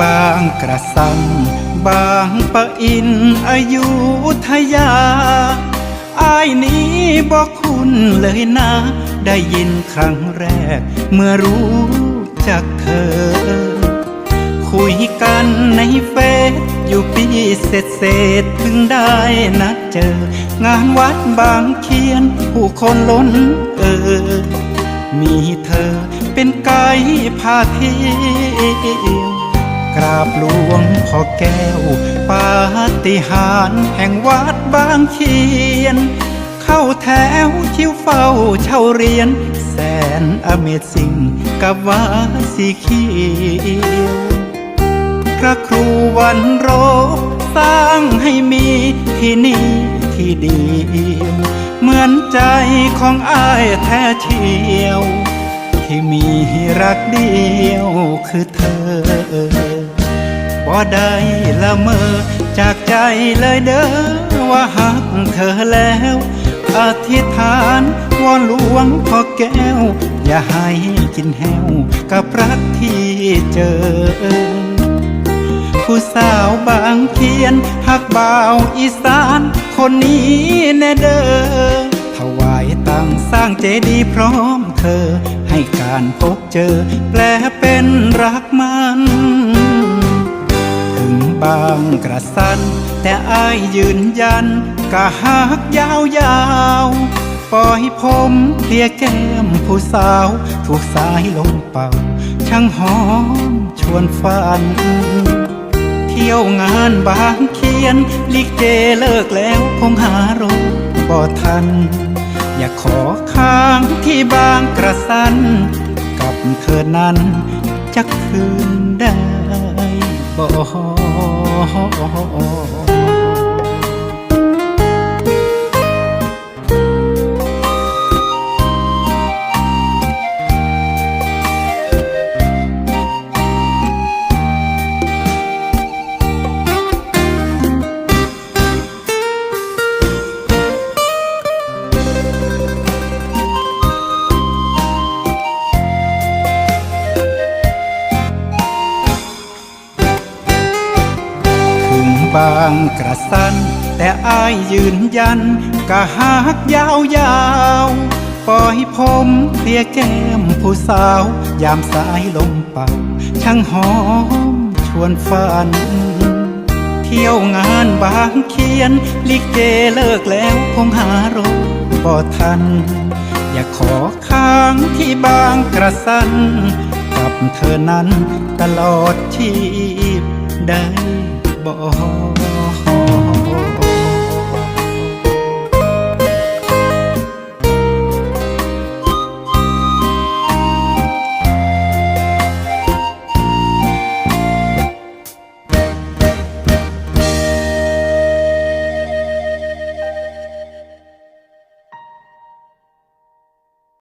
บางกระสัง บางปะอินอายุทยาอายนี้บอกคุณเลยนะ ได้ยินครั้งแรก เมื่อรู้จักเธอ คุยกันในเฟซอยู่ปีเศษเศษๆถึงได้นัดเจอ งานวัดบางเขียน ผู้คนล้นเออ มีเธอเป็นไกด์พาเที่ยว กราบหลวงพ่อแก้ว ปาฏิหาริย์แห่งวัดบางเขียน เข้าแถวคิวเฝ้าเช่าเรียน แสนอเมซิงกับวาสีเขียวพระครูวันโรสร้างให้มีที่นี่ที่เดียวเหมือนใจของอ้ายแท้เชียว ที่มีรักเดียวคือเธอบ่ได้ละเมอจากใจเลยเด้อว่าหักเธอแล้วอธิษฐานวอนหลวงพ่อแก้ว อย่าให้กินแห้วกับรักที่เจอ ผู้สาวบางเขียนหักบ่าวอีสานคนนี้แน่เด้อถวายตังสร้างเจดีย์พร้อมเธอ ให้การพบเจอ แปลเป็นรักมัน ถึงบางกระสัน แต่อายยืนยันกะหักยาวยาวปล่อยผมเคลียแก้มผู้สาว ถูกสายลมเป่า ช่างหอมชวนฝัน เที่ยวงานบางเขียน ลิเกเลิกแล้วคงหารถบ่ทัน อยากขอค้างที่บางกระสัน กับเธอนั้นจะคืนได้บ่ บางกระสันแต่อายยืนยันกะหักยาวยาวปล่อยผมเคลียแก้มผู้สาว ยามสายลมเป่า ช่างหอมชวนฝัน เที่ยวงานบางเขียน ลิเกเลิกแล้วคงหารถบ่ทัน อย่าขอค้างที่บางกระสัน กับเธอนั้นตลอดชีพได้ บ่